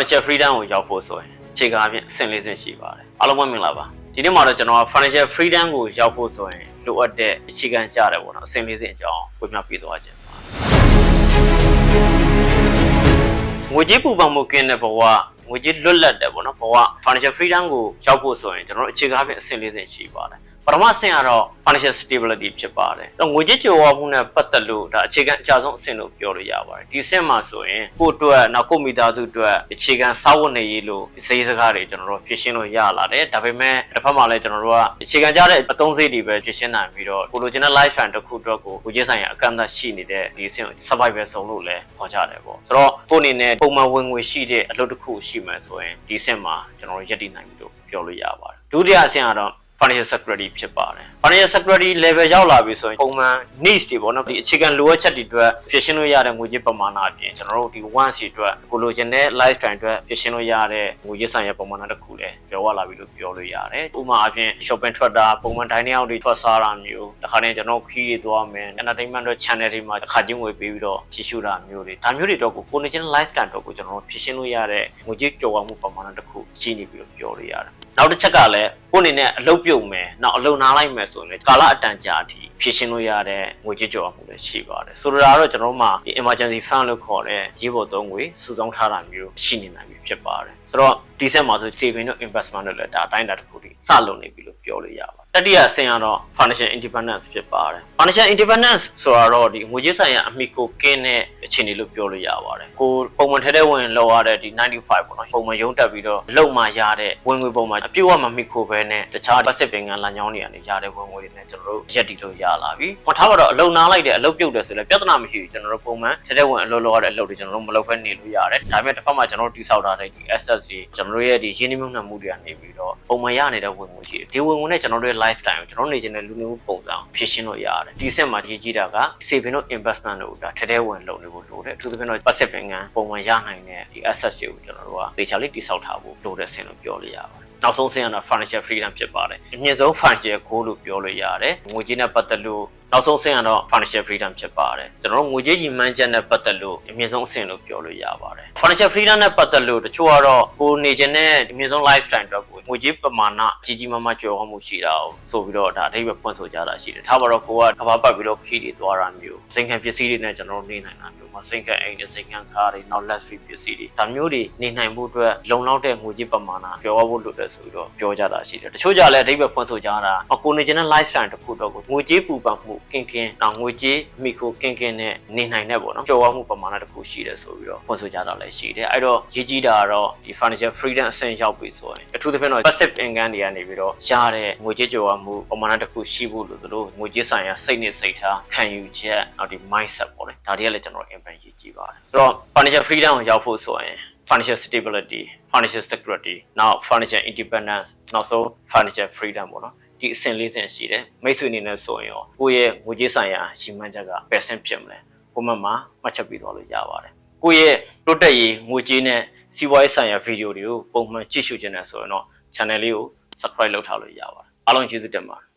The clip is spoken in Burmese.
financial freedom ကိုရောက်ဖို့ဆိုရင်အခြေခံအဖြစ်အဆင့်လေးဆင့်ရှိပါတယ်အားလုံးပဲမင်္ဂလာပါဒီနေ့မှာတော့ကျွန်တော်က financial freedom ကိုရောက်ဖို့ဆိုရင်လိုအပ်တဲ့အခြေခံကြတယ်ပေါ့နော်အဆင့်လေးဆင့်အကြောင်းဝေမျှပေးသွားခြင်းပါငွေကြေးပူပန်မှုကင်းတဲ့ဘဝငွေကြေးလွတ်လပ်တဲ့ပေါ့နော်ဘဝ financial freedom ကိုရောက်ဖို့ဆိုရင်ကျွန်တော်တို့အခြေခံအဖြစ်အဆင့်လေးဆင့်ရှိပါတယ်ပ ထမအဆင့်ကတော့ financial stability ဖြစ်ပါတယ်။တော့ငွေကြေးကြိုးဝါမှုနဲ့ပတ်သက်လို့ဒါအခြေခံအကျဆုံးအဆင့်လို့ပြောလို့ရပါတယ်။ဒီအဆင့်မှာဆိုရင်ကိုယ့်အတွက်နောက်ကိုယ့်မိသားစုအတွက်အခြေခံစာဝတ်နေရေးလို့စိတ်စကားတွေကျွန်တော်တို့ဖြည့်ရှင်းလို့ရလာတယ်။ဒါပေမဲ့တစ်ဖက်မှာလည်းကျွန်တော်တို့ကအခြေခံကြတဲ့အသုံးစရိတ်တွေပဲဖြည့်ရှင်းနိုင်ပြီးတော့ကိုလိုချင်တဲ့ life fan တစ်ခုအတွက်ကိုကိုကြီးဆိုင်ရာအကန့်အသတ်ရှိနေတဲ့ဒီအဆင့်ကို survival ဆုံးလို့လည်းခေါ်ကြတယ်ပေါ့။ဆိုတော့ကိုယ့်အနေနဲ့ပုံမှန်ဝင်ငွေရှိတဲ့အလုပ်တစ်ခုရှိမှဆိုရင်ဒီအဆင့်မှာကျွန်တော်တို့ရည်တည်နိုင်ပြီလို့ပြောလို့ရပါတယ်။ဒုတိယအဆင့်ကတော့ financial security ဖြစ်ပါတယ် financial security level ရောက်လာပြီဆိုရင်ပုံမှန် needs တွေပေါ့နော်ဒီအခြေခံလိုအပ်ချက်တွေအတွက်ဖြည့်ရှင်းလို့ရတဲ့ငွေကြေးပမာဏအပြင်ကျွန်တော်တို့ဒီ one စီအတွက်ကိုလိုချင်တဲ့ lifestyle အတွက်ဖြည့်ရှင်းလို့ရတဲ့ငွေကြေးဆိုင်ရာပမာဏတစ်ခုလည်း ပြောရလာပြီလို့ပြောလို့ရတယ်ဥပမာအပြင် shopping ထွက်တာပုံမှန် dining out တွေထွက်စားတာမျိုးတခါတည်းကျွန်တော်ခီးတွေသွားမယ် entertainment အတွက် channel တွေမှာအခါချင်းငွေပေးပြီးတော့ကြည့်ရှုတာမျိုးတွေဒါမျိုးတွေတော့ကိုကိုနေချင်း lifestyle တော့ကိုကျွန်တော်တို့ဖြည့်ရှင်းလို့ရတဲ့ငွေကြေးကြော်ဝမှုပမာဏတစ်ခုရှိနေပြီလို့ပြောလို့ရတယ်နောက်တစ်ချက်ကလည်းကိုအနေနဲ့အလုပ်ပြုတ်မယ်နောက်အလုပ်နားလိုက်မယ်ဆိုရင်ကာလအတန်ကြာအထိဖြည့်ရှင်းလို့ရတဲ့ငွေကြေးကြော်မှုလည်းရှိပါတယ်ဆိုလိုတာကတော့ကျွန်တော်တို့မှာဒီ emergency fund လို့ခေါ်တဲ့ရေးပေါ်သုံးငွေစုဆောင်းထားတာမျိုးရှိနေနိုင်ပြီဖြစ်ပါတယ်ဆိုတော့ ဒီဆက်မှာဆို saving တို့ investment တို့လည်းဒါအတိုင်းအတာတစ်ခုတည်းစလုပ်နေပြီလို့ပြောလို့ရပါ တယ်တတိယအဆင့်ကတော့ financial independence ဖြစ်ပါတယ် financial independence ဆိုတာတော့ဒီငွေကြေးဆိုင်ရာအမိကိုကင်းတဲ့အခြေအနေလို့ပြောလို့ရပါတယ်ကိုပုံမှန်ထဲထဲဝင်လောက်ရတဲ့ဒီ95ပေါ့နော်ပုံမှန်ရုံးတက်ပြီးတော့လုံမှရတဲ့ဝင်ငွေပုံမှန်အပြည့်အဝမမိကိုပဲနဲ့တခြား passive income လမ်းကြောင်းတွေကနေရတဲ့ဝင်ငွေတွေနဲ့ကျွန်တော်တို့ရက်တည်လို့ရလာပြီဟောထားပါတော့အလုံနားလိုက်တဲ့အလုပ်ပြုတ်တယ်ဆိုလည်းပြဿနာမရှိဘူးကျွန်တော်တို့ပုံမှန်ထဲထဲဝင်အလုပ်လုပ်ရတဲ့အလုပ်တွေကျွန်တော်တို့မလုပ်ဘဲနေလို့ရတယ်ဒါပေမဲ့တစ်ဖက်မှာကျွန်တော်တို့တိစောက်ထားတဲ့ဒီ assets တွေကျွန်တော်တို့ရဲ့ဒီရင်းနှီးမြှုပ်နှံမှုတွေကနေပြီးတော့ပုံမှန်ရနေတဲ့ဝင်ငွေရှိတယ်ဒီဝင်ငွေနဲ့ကျွန်တော်တို့ရဲ့ lifetime ကိုကျွန်တော်နေချင်တဲ့လူနေမှုပုံစံကိုဖြည့်ရှင်းလို့ရတယ်ဒီစက်မှာရေးကြည့်တာက saving တို့ investment တို့ဒါထဲထဲဝင်လုပ်နေဖို့လိုတယ်အထူးသဖြင့်တော့ passive income ပုံမှန်ရနိုင်တဲ့ဒီ assets တွေကိုကျွန်တော်တို့ကသေချာလေးတိစောက်ထားဖို့လိုတဲ့ဆင်လို့ပြောလို့ရပါတယ်နောက်ဆုံးဆင်းရတာ financial freedom ဖြစ်ပါတယ်အမြင့်ဆုံး financial goal လို့ပြောလို့ရတယ်ငွေကြေးနဲ့ပတ်သက်လို့ နောက်ဆုံးဆင်းရတော့ financial freedom ဖြစ်ပါတယ်ကျွန်တော်တို့ငွေကြေးရည်မှန်းချက်နဲ့ပတ်သက်လို့အမြင့်ဆုံးအဆင့်လို့ပြောလို့ရပါတယ် financial freedom နဲ့ပတ်သက်လို့တချို့ကတော့ကိုနေခြင်းနဲ့အမြင့်ဆုံး lifestyle အတွက်ကိုငွေကြေးပမာဏကြီးကြီးမားမားကျော်ဟောမှုရှိတာကိုဆိုပြီးတော့ဒါအဓိပ္ပာယ်ဖွင့်ဆိုကြတာရှိတယ်ထားပါတော့ကိုကကဘာပတ်ပြီးတော့ခီးတွေသွားတာမျိုးစိန်ခံပစ္စည်းတွေနဲ့ကျွန်တော်တို့နေနိုင်တာမျိုးမှာစိန်ခံအိမ်တွေစိန်ခံကားတွေနောက် less free ပစ္စည်းတွေဒါမျိုးတွေနေနိုင်ဖို့အတွက်လုံလောက်တဲ့ငွေကြေးပမာဏကျော်ဟောဖို့လိုတယ်ဆိုပြီးတော့ပြောကြတာရှိတယ်တချို့ကြလည်းအဓိပ္ပာယ်ဖွင့်ဆိုကြတာကိုနေခြင်းနဲ့ lifestyle တစ်ခုတော့ကိုငွေကြေးပူပန်မှုကင်ကင်နောက်ငွေကြေးမိခိုကင်ကင်နဲ့နေနိုင်တဲ့ပေါ့နော်ကျော်ဟောမှုပမာဏတစ်ခုရှိတယ်ဆိုပြီးတော့ဖွင့်ဆိုကြတာလည်းရှိတယ်အဲ့တော့ရေးကြည့်တာကတော့ဒီ financial freedom အဆင့်ရောက်ပြီဆိုရင်အထူးသဖြင့်တော့ passive income တွေကနေပြီးတော့ရတဲ့ငွေကြေးကျော်ဟောမှုပမာဏတစ်ခုရှိဖို့လို့တို့ငွေကြေးဆိုင်ရာစိတ်နဲ့စိတ်ထားခံယူချက်နောက်ဒီ mindset ပေါ့လေဒါတွေကလည်းကျွန်တော် impact ရေးကြည့်ပါတယ်ဆိုတော့ financial freedom ကိုရောက်ဖို့ဆိုရင် financial stability financial security နောက် financial independence နောက်ဆုံး financial freedom ပေါ့နော် ဒီအဆင့်လေးဆင့်ရှိတယ်မိတ်ဆွေအနေနဲ့ဆိုရင်ရောကိုယ့်ရဲ့ငွေကြေးဆိုင်ရာရှင်းမှန်းချက်ကဘယ်ဆင့်ဖြစ်မလဲကိုမမှာမှတ်ချက်ပြီးသွားလို့ရပါတယ်ကိုယ့်ရဲ့တိုးတက်ရေးငွေကြေးနဲ့စီးပွားရေးဆိုင်ရာဗီဒီယိုတွေကိုပုံမှန်ကြည့်ရှုခြင်းနဲ့ဆိုရင်တော့ channel လေးကို subscribe လုပ်ထားလို့ရပါတယ်အားလုံးကျေးဇူးတင်ပါတယ်